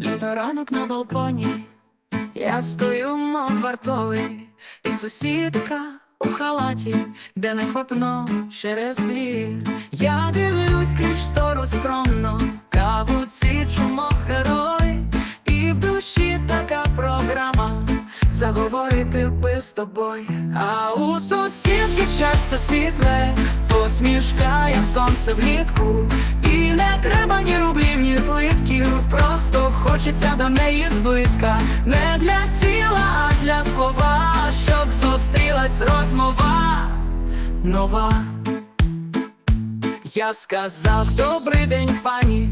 Літо ранок на балконі, я стою, мов вартовий, і сусідка у халаті, де не хопно через двір. Я дивлюсь крізь штору скромно, каву цічу, мов герой, і в душі така програма. Заговорити би з тобою, а у сусідки щастя світле, посмішка, як сонце влітку, і не треба ні рублів, ні злитків, просто хочеться до неї зблизька, не для тіла, а для слова, щоб зустрілась розмова нова. Я сказав добрий день, пані,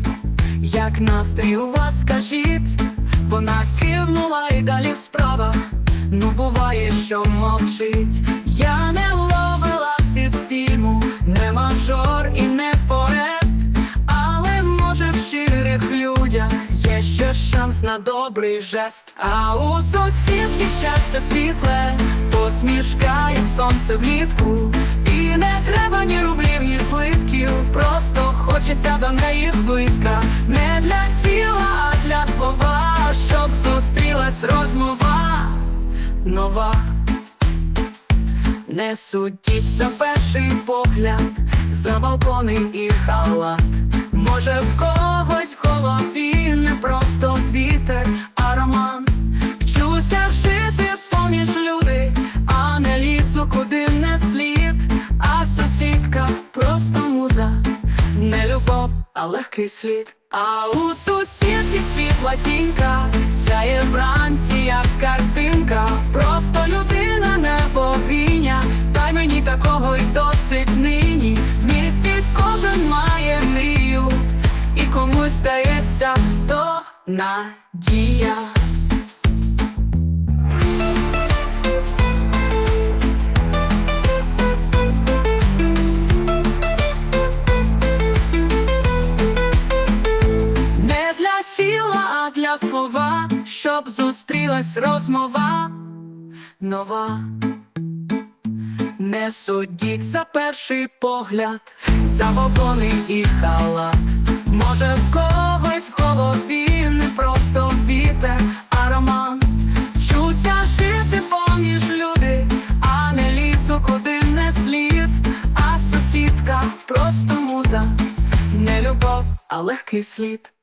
як настрій у вас скажіть, вона кивнула і далі в справах. Ну, буває, що мовчить. Я добрий жест. А у сусідки щастя світле, посмішка, як сонце влітку. І не треба ні рублів, ні злитків, просто хочеться до неї зблизька. Не для тіла, а для слова, щоб зустрілась розмова нова. Не судіться перший погляд, за балкони і халат. Може, в а легкий слід. А у сусідки світла тінька, сяє вранці, як картинка. Просто людина, не богиня, та й мені такого й досить нині. В місті кожен має мрію, і комусь здається то надія. Тіла, а для слова, щоб зустрілась розмова нова. Не судіть за перший погляд, за і халат. Може, в когось в голові не просто вітер, а роман. Вчуся жити поміж люди, а не лісу, куди не слід. А сусідка просто муза, не любов, а легкий слід.